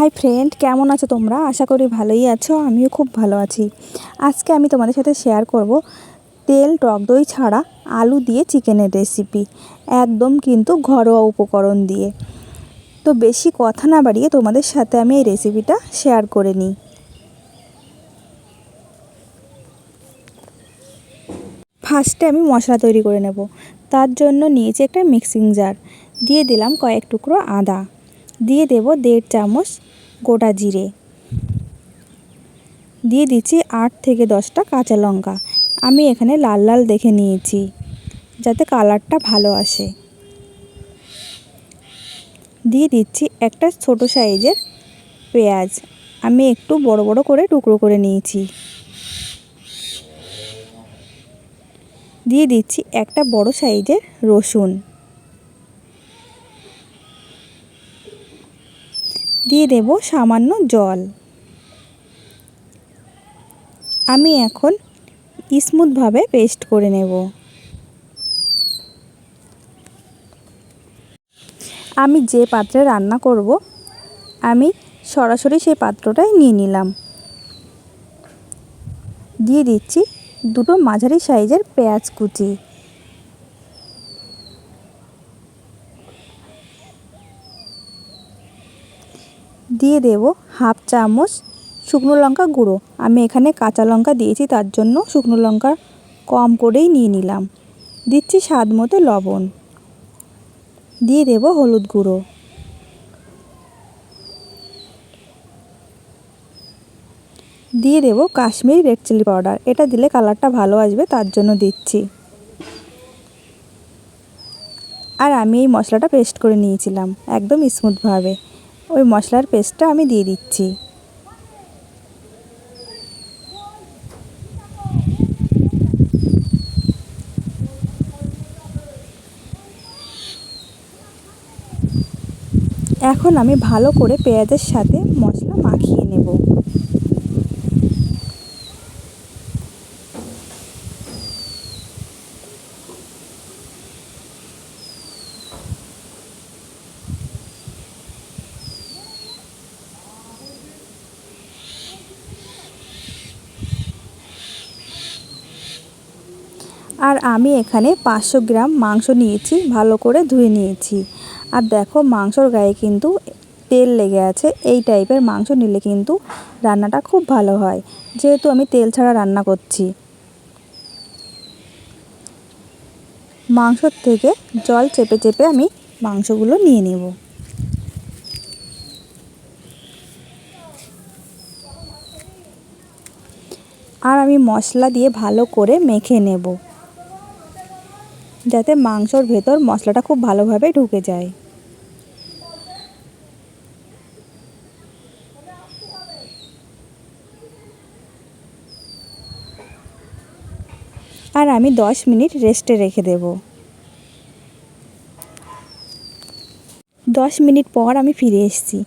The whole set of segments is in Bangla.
হাই ফ্রেন্ড কেমন আছো তোমরা? আশা করি ভালোই আছো, আমিও খুব ভালো আছি। আজকে আমি তোমাদের সাথে শেয়ার করব তেল, টক দই ছাড়া আলু দিয়ে চিকেনের রেসিপি একদম কিন্তু ঘরোয়া উপকরণ দিয়ে। তো বেশি কথা না বাড়িয়ে তোমাদের সাথে আমি এই রেসিপিটা শেয়ার করে নিই। ফার্স্টে আমি মশলা তৈরি করে নেব। তার জন্য নিয়েছি একটা মিক্সিং জার দিয়ে দিলাম কয়েক টুকরো আদা। দিয়ে দেব দেড় চামচ গোটা জিরে। দিয়ে দিচ্ছি আট থেকে দশটা কাঁচা লঙ্কা। আমি এখানে লাল লাল দেখে নিয়েছি, যাতে কালারটা ভালো আসে। দিয়ে দিচ্ছি একটা ছোট সাইজের পেঁয়াজ। আমি একটু বড় বড় করে টুকরো করে নিয়েছি। দিয়ে দিচ্ছি একটা বড় সাইজের রসুন। দিয়ে দেব সামান্য জল। আমি এখন স্মুথভাবে পেস্ট করে নেব। আমি যে পাত্রে রান্না করব, আমি সরাসরি সেই পাত্রটাই নিয়ে নিলাম। দিয়ে দিচ্ছি দুটো মাঝারি সাইজের পেঁয়াজ কুচি। দিয়ে দেব হাফ চামচ শুকনো লঙ্কা গুঁড়ো। আমি এখানে কাঁচা লঙ্কা দিয়েছি, তার জন্য শুকনো লঙ্কা কম করেই নিয়ে নিলাম। দিচ্ছি স্বাদ মতো লবণ। দিয়ে দেব হলুদ গুঁড়ো। দিয়ে দেব কাশ্মীরি রেড চিলি পাউডার। এটা দিলে কালারটা ভালো আসবে, তার জন্য দিচ্ছি। আর আমি এই মশলাটা পেস্ট করে নিয়েছিলাম, একদম স্মুথভাবে। ওই মশলার পেস্টটা আমি দিয়ে দিচ্ছি। এখন আমি ভালো করে পেঁয়াজের সাথে মশলা মাখিয়ে নেব। আর আমি এখানে পাঁচশো গ্রাম মাংস নিয়েছি, ভালো করে ধুয়ে নিয়েছি। আর দেখো মাংসর গায়ে কিন্তু তেল লেগে আছে, এই টাইপের মাংস নিলে কিন্তু রান্নাটা খুব ভালো হয়। যেহেতু আমি তেল ছাড়া রান্না করছি। মাংসর থেকে জল চেপে চেপে আমি মাংসগুলো নিয়ে নেব। আর আমি মশলা দিয়ে ভালো করে মেখে নেব। যাতে মাংসর ভেতর মশলাটা খুব ভালোভাবে ঢুকে যায়। আর আমি দশ মিনিট রেস্টে রেখে দেব। দশ মিনিট পর আমি ফিরে এসেছি।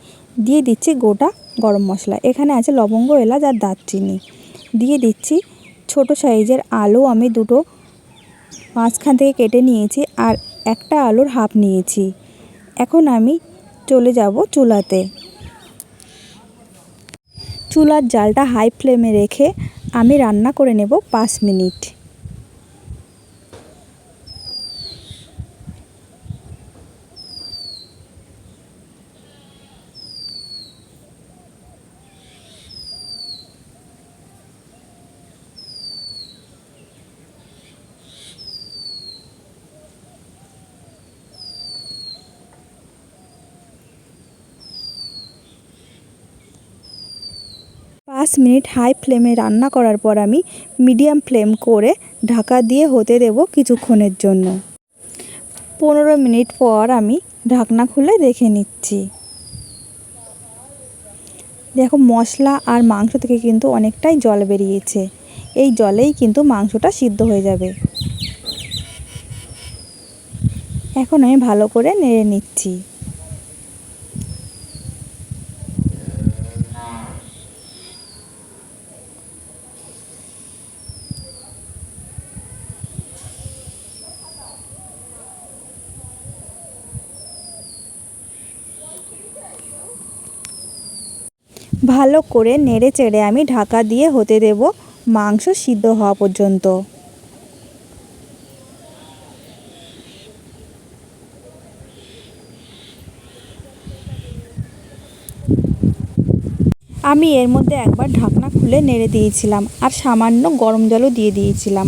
দিয়ে দিচ্ছি গোটা গরম মশলা। এখানে আছে লবঙ্গ, এলাচ আর দারচিনি। দিয়ে দিচ্ছি ছোট সাইজের আলু। আমি দুটো মাঝখান থেকে কেটে নিয়েছি আর একটা আলুর হাফ নিয়েছি। এখন আমি চলে যাব চুলাতে। চুলার জালটা হাই ফ্লেমে রেখে আমি রান্না করে নেব পাঁচ মিনিট। পাঁচ মিনিট হাই ফ্লেমে রান্না করার পর আমি মিডিয়াম ফ্লেম করে ঢাকা দিয়ে হতে দেব কিছুক্ষণের জন্য। পনেরো মিনিট পর আমি ঢাকনা খুলে দেখে নিচ্ছি। দেখো, মশলা আর মাংস থেকে কিন্তু অনেকটাই জল বেরিয়েছে। এই জলেই কিন্তু মাংসটা সিদ্ধ হয়ে যাবে। এখন আমি ভালো করে নেড়ে নিচ্ছি। ভালো করে নেড়ে চেড়ে আমি ঢাকা দিয়ে হতে দেব মাংস সিদ্ধ হওয়া পর্যন্ত। আমি এর মধ্যে একবার ঢাকনা খুলে নেড়ে দিয়েছিলাম আর সামান্য গরম জলও দিয়ে দিয়েছিলাম।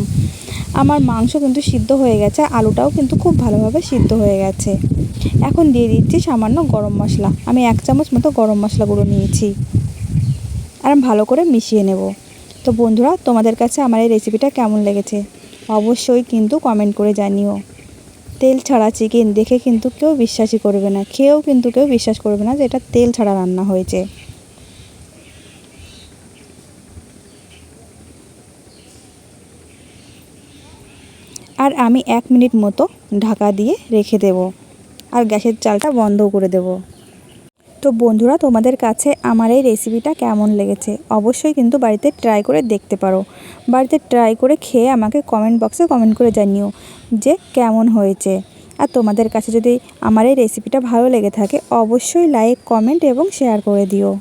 আমার মাংস কিন্তু সিদ্ধ হয়ে গেছে, আলুটাও কিন্তু খুব ভালোভাবে সিদ্ধ হয়ে গেছে। এখন দিয়ে দিচ্ছি সামান্য গরম মশলা। আমি এক চামচ মতো গরম মশলা গুঁড়ো নিয়েছি। আর ভালো করে মিশিয়ে নেব। তো বন্ধুরা, তোমাদের কাছে আমার এই রেসিপিটা কেমন লেগেছে? অবশ্যই কিন্তু কমেন্ট করে জানিও। তেল ছাড়া চিকেন দেখে কিন্তু কেউ বিশ্বাসই করবে না। খেয়েও কিন্তু কেউ বিশ্বাস করবে না যে এটা তেল ছাড়া রান্না হয়েছে। আর আমি এক মিনিট মতো ঢাকা দিয়ে রেখে দেব। আর গ্যাসের চালটা বন্ধ করে দেব। তো বন্ধুরা, তোমাদের কাছে আমার এই রেসিপিটা কেমন লেগেছে? অবশ্যই কিন্তু বাড়িতে ট্রাই করে দেখতে পারো। বাড়িতে ট্রাই করে খেয়ে আমাকে কমেন্ট বক্সে কমেন্ট করে জানিও যে কেমন হয়েছে। আর তোমাদের কাছে যদি আমার এই রেসিপিটা ভালো লেগে থাকে, অবশ্যই লাইক কমেন্ট এবং শেয়ার করে দিও।